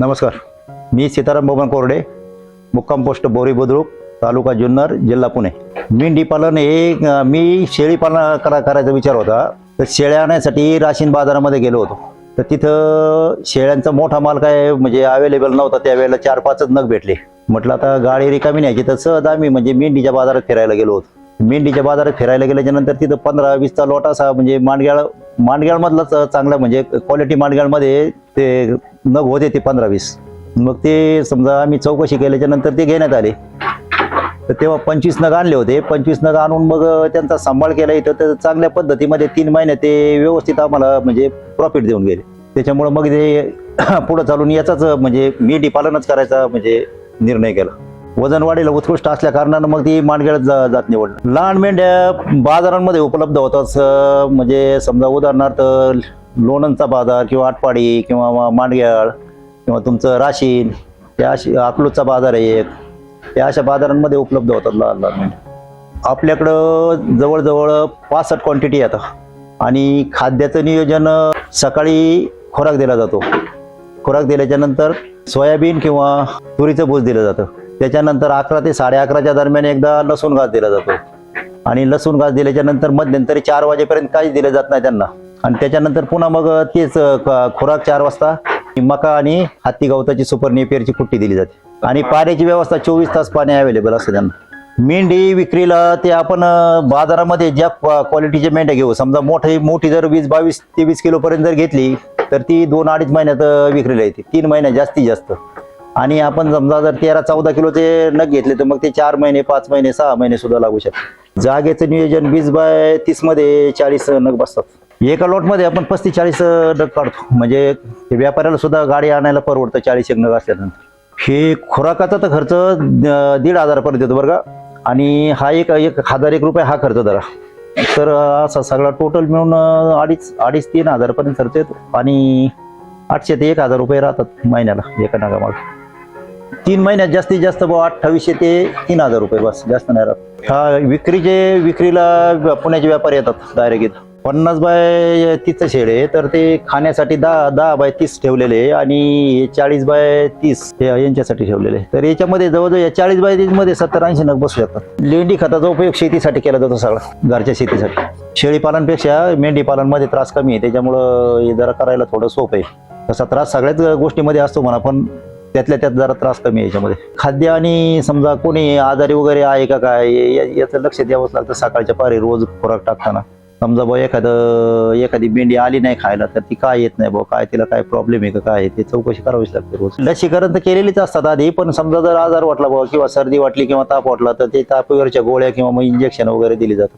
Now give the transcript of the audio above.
नमस्कार. मी सीताराम बबन कोरडे मुक्काम पोस्ट बोरी बुद्रुक तालुका जुन्नर जिल्हा पुणे. मेंढी पालन हे मी शेळी पालन करा करायचा विचार होता. तर शेळ्या आणण्यासाठी राशीन बाजारामध्ये गेलो होतो. तर तिथं शेळ्यांचा मोठा माल काय म्हणजे अवेलेबल नव्हता. त्यावेळेला चार पाचच नग भेटले. म्हटलं आता गाडी रिकामी न्यायची. तर सहज आम्ही म्हणजे मेंढीच्या बाजारात फिरायला गेलो होतो. मेंढीच्या बाजारात फिरायला गेल्याच्यानंतर तिथं पंधरा वीसचा लोट असा म्हणजे मांडग्याळ मांडग्याळमधलाच चांगला म्हणजे क्वालिटी मांडग्याळमध्ये ते नग होते ते पंधरा वीस. मग ते समजा आम्ही चौकशी केल्याच्यानंतर ते घेण्यात आले. तर तेव्हा पंचवीस नग आणले होते. पंचवीस नग आणून मग त्यांचा सांभाळ केला इथं. तर चांगल्या पद्धतीमध्ये तीन महिने ते व्यवस्थित आम्हाला म्हणजे प्रॉफिट देऊन गेले. त्याच्यामुळं मग ते पुढं चालून याचाच म्हणजे मेंढी पालनच करायचा म्हणजे निर्णय केला. वजन वाढीला उत्कृष्ट असल्या कारणानं मग ती मांडगेळात जा जात निवड लहान मेंढ्या बाजारांमध्ये उपलब्ध होतात. म्हणजे समजा उदाहरणार्थ लोणंदचा बाजार किंवा आटपाडी किंवा मांडग्याळ किंवा तुमचं राशीन त्या अशी अकलूजचा बाजार आहे एक. त्या अशा बाजारांमध्ये उपलब्ध होतात लहान लहान मेंढ्या. आपल्याकडं जवळजवळ पासष्ट क्वांटिटी येतात आणि खाद्याचं नियोजन सकाळी खोराक दिला जातो. खुराक दिल्याच्यानंतर सोयाबीन किंवा तुरीचं भूस दिलं जातं. त्याच्यानंतर अकरा ते साडे अकराच्या दरम्यान एकदा लसूण घास दिला जातो. आणि लसूण घास दिल्याच्या नंतर मध्यंतरी चार वाजेपर्यंत काहीच दिलं जात नाही त्यांना. आणि त्याच्यानंतर पुन्हा मग तेच खुराक चार वाजता मका आणि हत्ती गवताची सुपर नेपियरची कुट्टी दिली जाते. आणि पाण्याची व्यवस्था चोवीस तास पाणी अवेलेबल असतं त्यांना. मेंढी विक्रीला ते आपण बाजारामध्ये ज्या क्वालिटीच्या मेंढ्या घेऊ समजा मोठी मोठी जर वीस बावीस ते वीस किलोपर्यंत जर घेतली तर ती दोन अडीच महिन्यात विक्रीला येते. तीन महिन्यात जास्तीत जास्त. आणि आपण समजा जर तेरा चौदा किलोचे नग घेतले तर मग ते चार महिने पाच महिने सहा महिने सुद्धा लागू शकतात. जागेचं नियोजन वीस बाय तीसमध्ये चाळीस नग बसतात. एका लॉटमध्ये आपण पस्तीस चाळीस नग काढतो. म्हणजे ते व्यापाऱ्याला सुद्धा गाडी आणायला परवडतं चाळीस एक नग असल्यानंतर. हे खुराकाचा तर खर्च दीड हजारापर्यंत येतो बरं का? आणि हा एक एक हजार एक रुपये हा खर्च धरा तर असा सगळा टोटल मिळून अडीच अडीच तीन हजारपर्यंत खर्च येतो. आणि आठशे ते एक हजार रुपये राहतात महिन्याला एका नागामागे. तीन महिन्यात जास्तीत जास्त भाव अठ्ठावीसशे ते तीन हजार रुपये बस जास्त नाही राहत. हा विक्रीचे विक्रीला पुण्याचे व्यापारी येतात डायरेक्ट इथं. पन्नास बाय तीसचं शेड आहे तर ते खाण्यासाठी दहा दहा बाय तीस ठेवलेले आहे आणि चाळीस बाय तीस हे यांच्यासाठी ठेवलेले आहे. तर याच्यामध्ये जवळजवळ या चाळीस बाय तीसमध्ये सत्तर ऐंशी नग बसू शकतात. लेंडी खताचा उपयोग शेतीसाठी केला जातो सगळा घरच्या शेतीसाठी. शेळी पालनपेक्षा मेंढी पालनमध्ये त्रास कमी आहे त्याच्यामुळं हे जरा करायला थोडं सोपं आहे. तसा त्रास सगळ्याच गोष्टीमध्ये असतो म्हणा पण त्यातल्या त्यात जरा त्रास कमी याच्यामध्ये. खाद्य आणि समजा कोणी आजारी वगैरे आहे का काय याचं लक्ष द्यावंच लागतं सकाळच्या पारी रोज खुराक टाकताना. समजा बुवा एखादं एखादी मेंढी आली नाही खायला तर ती काय येत नाही बुवा काय तिला काय प्रॉब्लेम आहे का काय ते चौकशी करावीच लागते रोज. लसीकरण तर केलेलीच असतात आधी पण समजा जर आजार वाटला बुवा किंवा सर्दी वाटली किंवा ताप वाटला तर ते तापावरच्या गोळ्या किंवा मग इंजेक्शन वगैरे दिली जातात.